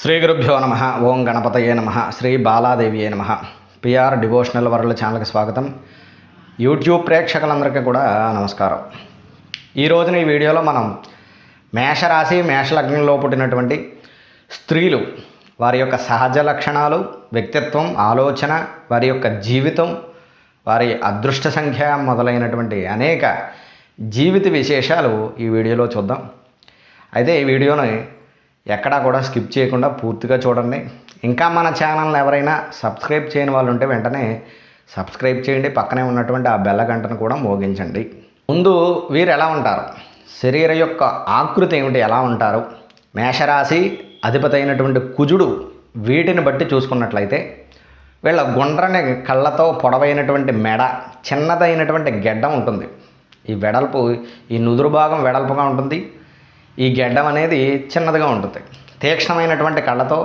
శ్రీ గురుభ్యో నమ ఓం గణపతయే నమ శ్రీ బాలాదేవియే నమ. పిఆర్ డివోషనల్ వరల్డ్ ఛానల్కి స్వాగతం. యూట్యూబ్ ప్రేక్షకులందరికీ కూడా నమస్కారం. ఈ రోజున ఈ వీడియోలో మనం మేషరాశి మేషలగ్నంలో పుట్టినటువంటి స్త్రీలు వారి యొక్క సహజ లక్షణాలు వ్యక్తిత్వం ఆలోచన వారి యొక్క జీవితం వారి అదృష్ట సంఖ్య మొదలైనటువంటి అనేక జీవిత విశేషాలు ఈ వీడియోలో చూద్దాం. అయితే ఈ వీడియోని ఎక్కడా కూడా స్కిప్ చేయకుండా పూర్తిగా చూడండి. ఇంకా మన ఛానల్ని ఎవరైనా సబ్స్క్రైబ్ చేయని వాళ్ళు ఉంటే వెంటనే సబ్స్క్రైబ్ చేయండి. పక్కనే ఉన్నటువంటి ఆ బెల్ల గంటను కూడా మోగించండి. ముందు వీరు ఎలా ఉంటారు? శరీర యొక్క ఆకృతి ఏమిటి? ఎలా ఉంటారు? మేషరాశి అధిపతి అయినటువంటి కుజుడు వీటిని బట్టి చూసుకున్నట్లయితే వీళ్ళ గుండ్రని కళ్ళతో పొడవైనటువంటి మెడ చిన్నదైనటువంటి గెడ్డ ఉంటుంది. ఈ వెడల్పు ఈ నుదురు భాగం వెడల్పుగా ఉంటుంది. ఈ గెడ్డం అనేది చిన్నదిగా ఉంటుంది. తీక్ష్ణమైనటువంటి కళ్ళతో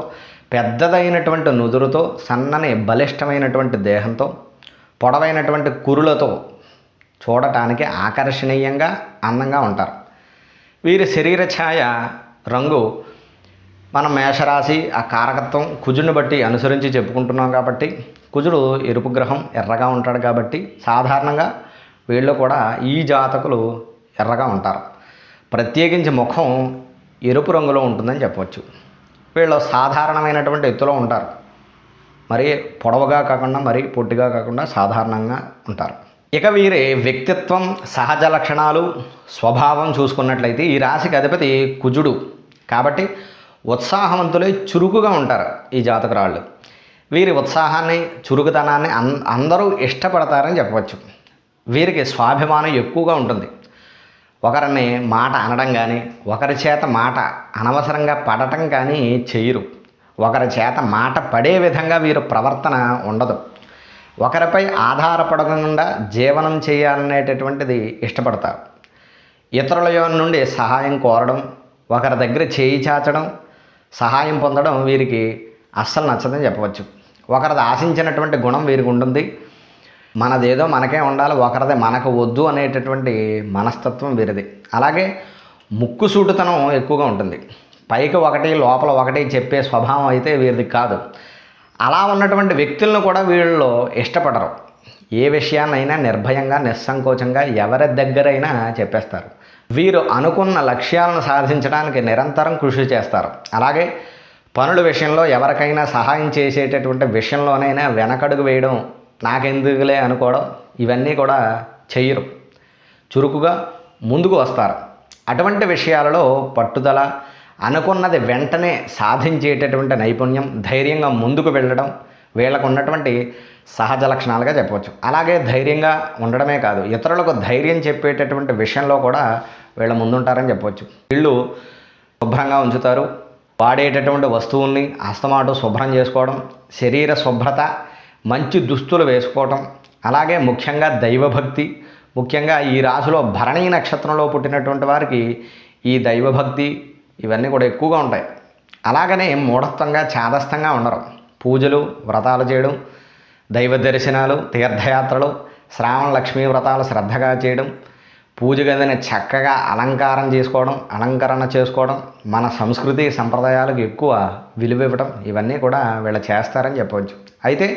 పెద్దదైనటువంటి నుదురుతో సన్నని బలిష్టమైనటువంటి దేహంతో పొడవైనటువంటి కురులతో చూడటానికి ఆకర్షణీయంగా అందంగా ఉంటారు. వీరి శరీర ఛాయ రంగు మనం మేషరాశి ఆ కారకత్వం కుజుని బట్టి అనుసరించి చెప్పుకుంటున్నాం కాబట్టి కుజుడు ఎరుపు గ్రహం ఎర్రగా ఉంటాడు కాబట్టి సాధారణంగా వీళ్ళు కూడా ఈ జాతకులు ఎర్రగా ఉంటారు. ప్రత్యేకించి ముఖం ఎరుపు రంగులో ఉంటుందని చెప్పవచ్చు. వీళ్ళు సాధారణమైనటువంటి ఎత్తులో ఉంటారు. మరి పొడవుగా కాకుండా మరి పొట్టిగా కాకుండా సాధారణంగా ఉంటారు. ఇక వీరి వ్యక్తిత్వం సహజ లక్షణాలు స్వభావం చూసుకున్నట్లయితే ఈ రాశికి అధిపతి కుజుడు. కాబట్టి ఉత్సాహవంతులై చురుకుగా ఉంటారు ఈ జాతకురాళ్ళు. వీరి ఉత్సాహాన్ని చురుకుతనాన్ని అందరూ ఇష్టపడతారని చెప్పవచ్చు. వీరికి స్వాభిమానం ఎక్కువగా ఉంటుంది. ఒకరిని మాట అనడం కానీ ఒకరి చేత మాట అనవసరంగా పడటం కానీ చేయరు. ఒకరి చేత మాట పడే విధంగా వీరు ప్రవర్తన ఉండదు. ఒకరిపై ఆధారపడకుండా జీవనం చేయాలనేటటువంటిది ఇష్టపడతారు. ఇతరుల నుండి సహాయం కోరడం ఒకరి దగ్గర చేయి చాచడం సహాయం పొందడం వీరికి అస్సలు నచ్చదని చెప్పవచ్చు. ఒకరిది ఆశించినటువంటి గుణం వీరికి ఉంటుంది. మనదేదో మనకే ఉండాలి ఒకరిది మనకు వద్దు అనేటటువంటి మనస్తత్వం వీరిది. అలాగే ముక్కుసూటుతనం ఎక్కువగా ఉంటుంది. పైకి ఒకటి లోపల ఒకటి చెప్పే స్వభావం అయితే వీరిది కాదు. అలా ఉన్నటువంటి వ్యక్తులను కూడా వీళ్ళు ఇష్టపడరు. ఏ విషయాన్నైనా నిర్భయంగా నిస్సంకోచంగా ఎవరి దగ్గరైనా చెప్పేస్తారు. వీరు అనుకున్న లక్ష్యాలను సాధించడానికి నిరంతరం కృషి చేస్తారు. అలాగే పనుల విషయంలో ఎవరికైనా సహాయం చేసేటటువంటి విషయంలోనైనా వెనకడుగు వేయడం నాకెందుకులే అనుకోవడం ఇవన్నీ కూడా చెయ్యరు. చురుకుగా ముందుకు వస్తారు. అటువంటి విషయాలలో పట్టుదల అనుకున్నది వెంటనే సాధించేటటువంటి నైపుణ్యం ధైర్యంగా ముందుకు వెళ్ళడం వీళ్ళకు ఉన్నటువంటి సహజ లక్షణాలుగా చెప్పవచ్చు. అలాగే ధైర్యంగా ఉండడమే కాదు ఇతరులకు ధైర్యం చెప్పేటటువంటి విషయంలో కూడా వీళ్ళ ముందుంటారని చెప్పవచ్చు. వీళ్ళు శుభ్రంగా ఉంచుతారు వాడేటటువంటి వస్తువుల్ని అస్తమాటు శుభ్రం చేసుకోవడం శరీర శుభ్రత మంచి దుస్తులు వేసుకోవటం అలాగే ముఖ్యంగా దైవభక్తి. ముఖ్యంగా ఈ రాశిలో భరణీ నక్షత్రంలో పుట్టినటువంటి వారికి ఈ దైవభక్తి ఇవన్నీ కూడా ఎక్కువగా ఉంటాయి. అలాగనే మూఢత్వంగా చాదస్తంగా ఉండరు. పూజలు వ్రతాలు చేయడం దైవ దర్శనాలు తీర్థయాత్రలు శ్రావణ లక్ష్మీ వ్రతాలు శ్రద్ధగా చేయడం పూజ గదిని చక్కగా అలంకారం చేసుకోవడం అలంకరణ చేసుకోవడం మన సంస్కృతి సంప్రదాయాలకు ఎక్కువ విలువ ఇవ్వడం ఇవన్నీ కూడా వీళ్ళు చేస్తారని చెప్పవచ్చు. అయితే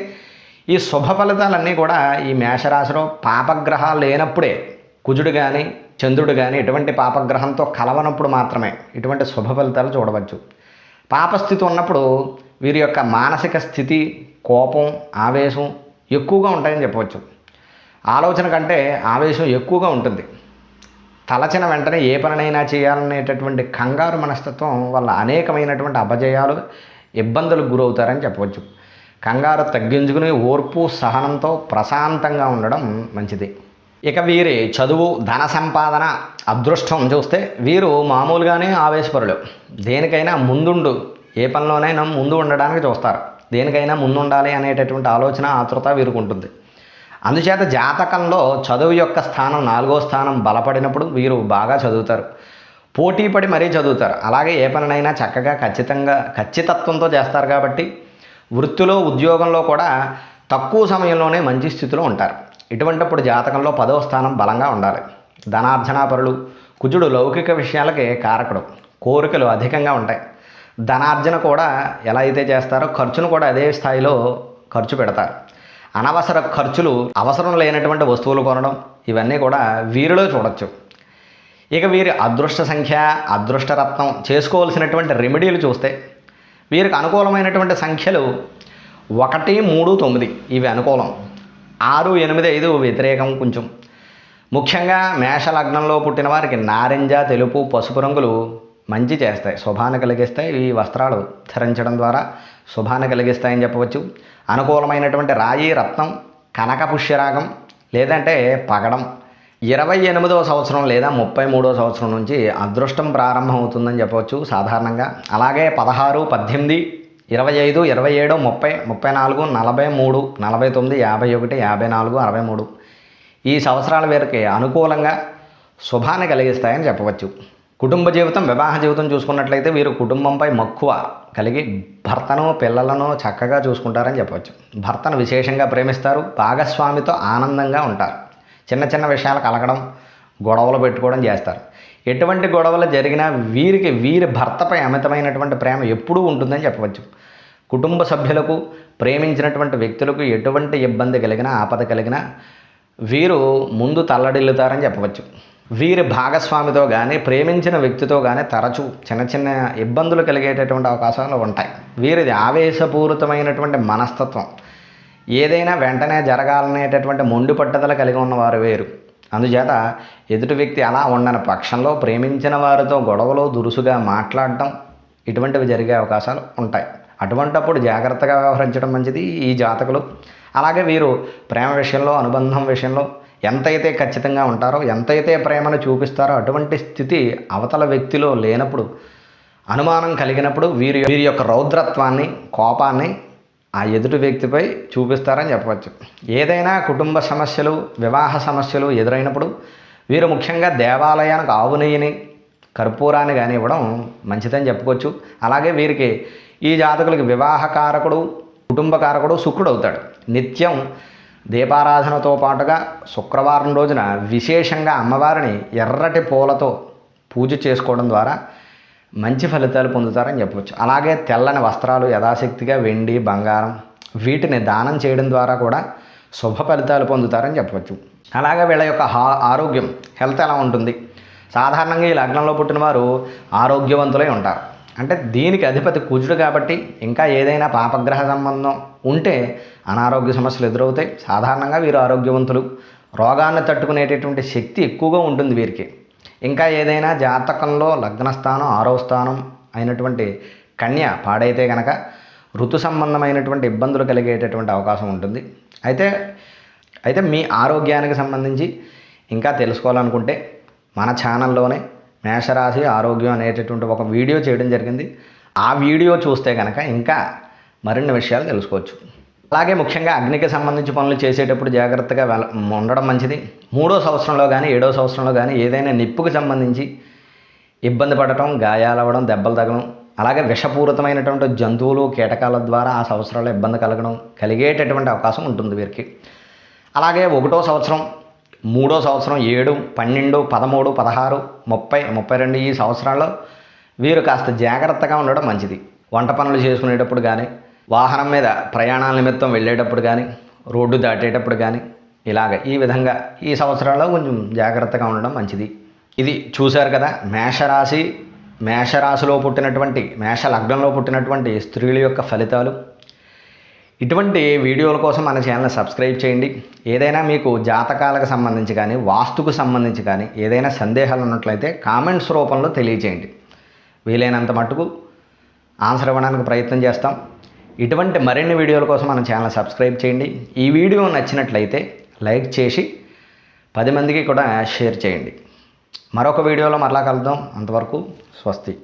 ఈ శుభ ఫలితాలన్నీ కూడా ఈ మేషరాశిలో పాపగ్రహాలు లేనప్పుడే కుజుడు కానీ చంద్రుడు కానీ ఇటువంటి పాపగ్రహంతో కలవనప్పుడు మాత్రమే ఇటువంటి శుభ ఫలితాలు చూడవచ్చు. పాపస్థితి ఉన్నప్పుడు వీరి యొక్క మానసిక స్థితి కోపం ఆవేశం ఎక్కువగా ఉంటాయని చెప్పవచ్చు. ఆలోచన కంటే ఆవేశం ఎక్కువగా ఉంటుంది. తలచిన వెంటనే ఏ పనినైనా చేయాలనేటటువంటి కంగారు మనస్తత్వం వల్ల అనేకమైనటువంటి అపజయాలు ఇబ్బందులకు గురవుతారని చెప్పవచ్చు. కంగారు తగ్గించుకుని ఓర్పు సహనంతో ప్రశాంతంగా ఉండడం మంచిది. ఇక వీరి చదువు ధన సంపాదన అదృష్టం చూస్తే వీరు మామూలుగానే ఆవేశపరులు. దేనికైనా ముందుండు. ఏ పనిలోనైనా ముందు ఉండడానికి చూస్తారు. దేనికైనా ముందు ఉండాలి అనేటటువంటి ఆలోచన ఆతృత వీరికి ఉంటుంది. అందుచేత జాతకంలో చదువు యొక్క స్థానం నాలుగో స్థానం బలపడినప్పుడు వీరు బాగా చదువుతారు. పోటీ పడి మరీ చదువుతారు. అలాగే ఏ పనినైనా చక్కగా ఖచ్చితంగా ఖచ్చితత్వంతో చేస్తారు కాబట్టి వృత్తిలో ఉద్యోగంలో కూడా తక్కువ సమయంలోనే మంచి స్థితిలో ఉంటారు. ఇటువంటిప్పుడు జాతకంలో పదవ స్థానం బలంగా ఉండాలి. ధనార్జనాపరులు కుజుడు లౌకిక విషయాలకే కారకుడు. కోరికలు అధికంగా ఉంటాయి. ధనార్జన కూడా ఎలా అయితే చేస్తారో ఖర్చును కూడా అదే స్థాయిలో ఖర్చు పెడతారు. అనవసర ఖర్చులు అవసరం లేనటువంటి వస్తువులు కొనడం ఇవన్నీ కూడా వీరిలో చూడొచ్చు. ఇక వీరి అదృష్ట సంఖ్య అదృష్టరత్నం చేసుకోవాల్సినటువంటి రెమెడీలు చూస్తే వీరికి అనుకూలమైనటువంటి సంఖ్యలు ఒకటి మూడు తొమ్మిది. ఇవి అనుకూలం. ఆరు ఎనిమిది ఐదు వ్యతిరేకం కొంచెం. ముఖ్యంగా మేష లగ్నంలో పుట్టిన వారికి నారింజ తెలుపు పసుపు రంగులు మంచి చేస్తాయి. శుభాన్ని కలిగిస్తాయి. ఈ వస్త్రాలు ధరించడం ద్వారా శుభాన్ని కలిగిస్తాయని చెప్పవచ్చు. అనుకూలమైనటువంటి రాయి రత్నం కనక పుష్యరాగం లేదంటే పగడం. ఇరవై ఎనిమిదవ సంవత్సరం లేదా ముప్పై మూడవ సంవత్సరం నుంచి అదృష్టం ప్రారంభం అవుతుందని చెప్పవచ్చు సాధారణంగా. అలాగే పదహారు పద్దెనిమిది ఇరవై ఐదు ఇరవై ఏడు ముప్పై ముప్పై నాలుగు నలభై మూడు నలభై తొమ్మిది యాభై ఒకటి యాభై నాలుగు అరవై మూడు. ఈ సంవత్సరాల వీరికి అనుకూలంగా శుభాన్ని కలిగిస్తాయని చెప్పవచ్చు. కుటుంబ జీవితం వివాహ జీవితం చూసుకున్నట్లయితే వీరు కుటుంబంపై మక్కువ కలిగి భర్తను పిల్లలను చక్కగా చూసుకుంటారని చెప్పవచ్చు. భర్తను విశేషంగా ప్రేమిస్తారు భాగస్వామితో ఆనందంగా ఉంటారు. చిన్న చిన్న విషయాలు కలగడం గొడవలు పెట్టుకోవడం చేస్తారు. ఎటువంటి గొడవలు జరిగినా వీరికి వీరి భర్తపై అమితమైనటువంటి ప్రేమ ఎప్పుడూ ఉంటుందని చెప్పవచ్చు. కుటుంబ సభ్యులకు ప్రేమించినటువంటి వ్యక్తులకు ఎటువంటి ఇబ్బంది కలిగినా ఆపద కలిగినా వీరు ముందు తల్లడిల్లుతారని చెప్పవచ్చు. వీరి భాగస్వామితో కానీ ప్రేమించిన వ్యక్తితో కానీ తరచూ చిన్న చిన్న ఇబ్బందులు కలిగేటటువంటి అవకాశాలు ఉంటాయి. వీరిది ఆవేశపూరితమైనటువంటి మనస్తత్వం. ఏదైనా వెంటనే జరగాలనేటటువంటి మొండి పట్టుదల కలిగి ఉన్నవారు వేరు. అందుచేత ఎదుటి వ్యక్తి అలా ఉండని పక్షంలో ప్రేమించిన వారితో గొడవలో దురుసుగా మాట్లాడటం ఇటువంటివి జరిగే అవకాశాలు ఉంటాయి. అటువంటప్పుడు జాగ్రత్తగా వ్యవహరించడం మంచిది ఈ జాతకులు. అలాగే వీరు ప్రేమ విషయంలో అనుబంధం విషయంలో ఎంతైతే ఖచ్చితంగా ఉంటారో ఎంతైతే ప్రేమను చూపిస్తారో అటువంటి స్థితి అవతల వ్యక్తిలో లేనప్పుడు అనుమానం కలిగినప్పుడు వీరి వీరి యొక్క రౌద్రత్వాన్ని కోపాన్ని ఆ ఎదుటి వ్యక్తిపై చూపిస్తారని చెప్పవచ్చు. ఏదైనా కుటుంబ సమస్యలు వివాహ సమస్యలు ఎదురైనప్పుడు వీరు ముఖ్యంగా దేవాలయానికి ఆవు నెయ్యిని కర్పూరాన్ని కానీ ఇవ్వడం మంచిదని చెప్పుకోవచ్చు. అలాగే వీరికి ఈ జాతకులకి వివాహకారకుడు కుటుంబకారకుడు శుక్రుడు అవుతాడు. నిత్యం దీపారాధనతో పాటుగా శుక్రవారం రోజున విశేషంగా అమ్మవారిని ఎర్రటి పూలతో పూజ చేసుకోవడం ద్వారా మంచి ఫలితాలు పొందుతారని చెప్పవచ్చు అలాగే తెల్లని వస్త్రాలు యథాశక్తిగా వెండి బంగారం వీటిని దానం చేయడం ద్వారా కూడా శుభ ఫలితాలు పొందుతారని చెప్పవచ్చు అలాగే వీళ్ళ యొక్క హా ఆరోగ్యం హెల్త్ ఎలా ఉంటుంది? సాధారణంగా ఈ లగ్నంలో పుట్టిన వారు ఆరోగ్యవంతులై ఉంటారు. అంటే దీనికి అధిపతి కుజుడు కాబట్టి ఇంకా ఏదైనా పాపగ్రహ సంబంధం ఉంటే అనారోగ్య సమస్యలు ఎదురవుతాయి. సాధారణంగా వీరు ఆరోగ్యవంతులు. రోగాన్ని తట్టుకునేటటువంటి శక్తి ఎక్కువగా ఉంటుంది వీరికి. ఇంకా ఏదైనా జాతకంలో లగ్నస్థానం ఆరవ స్థానం అయినటువంటి కన్య పాడైతే కనుక ఋతు సంబంధమైనటువంటి ఇబ్బందులు కలిగేటటువంటి అవకాశం ఉంటుంది. అయితే అయితే మీ ఆరోగ్యానికి సంబంధించి ఇంకా తెలుసుకోవాలనుకుంటే మన ఛానల్లోనే మేషరాశి ఆరోగ్యం అనేటటువంటి ఒక వీడియో చేయడం జరిగింది. ఆ వీడియో చూస్తే కనుక ఇంకా మరిన్ని విషయాలు తెలుసుకోవచ్చు. అలాగే ముఖ్యంగా అగ్నికి సంబంధించి పనులు చేసేటప్పుడు జాగ్రత్తగా వెళ్ళ ఉండడం మంచిది. మూడో సంవత్సరంలో కానీ ఏడో సంవత్సరంలో కానీ ఏదైనా నిప్పుకు సంబంధించి ఇబ్బంది పడటం గాయాలవ్వడం దెబ్బలు తగడం అలాగే విషపూరితమైనటువంటి జంతువులు కీటకాల ద్వారా ఆ సంవత్సరాల్లో ఇబ్బంది కలగడం కలిగేటటువంటి అవకాశం ఉంటుంది వీరికి. అలాగే ఒకటో సంవత్సరం మూడో సంవత్సరం ఏడు పన్నెండు పదమూడు పదహారు ముప్పై ముప్పై రెండు ఈ సంవత్సరాల్లో వీరు కాస్త జాగ్రత్తగా ఉండడం మంచిది. వంట పనులు చేసుకునేటప్పుడు కానీ వాహనం మీద ప్రయాణాల నిమిత్తం వెళ్ళేటప్పుడు కానీ రోడ్డు దాటేటప్పుడు కానీ ఇలాగ ఈ విధంగా ఈ సంవత్సరాల్లో కొంచెం జాగ్రత్తగా ఉండడం మంచిది. ఇది చూశారు కదా మేషరాశి మేషరాశిలో పుట్టినటువంటి మేష లగ్నంలో పుట్టినటువంటి స్త్రీల యొక్క ఫలితాలు. ఇటువంటి వీడియోల కోసం మన ఛానల్ సబ్స్క్రైబ్ చేయండి. ఏదైనా మీకు జాతకాలకు సంబంధించి కానీ వాస్తుకు సంబంధించి కానీ ఏదైనా సందేహాలు ఉన్నట్లయితే కామెంట్స్ రూపంలో తెలియచేయండి. వీలైనంత మట్టుకు ఆన్సర్ ఇవ్వడానికి ప్రయత్నం చేస్తాం. ఇటువంటి మరిన్ని వీడియోల కోసం మన ఛానల్ సబ్స్క్రైబ్ చేయండి. ఈ వీడియో నచ్చినట్లయితే లైక్ చేసి పది మందికి కూడా షేర్ చేయండి. మరొక వీడియోలో మరలా కలుద్దాం. అంతవరకు స్వస్తి.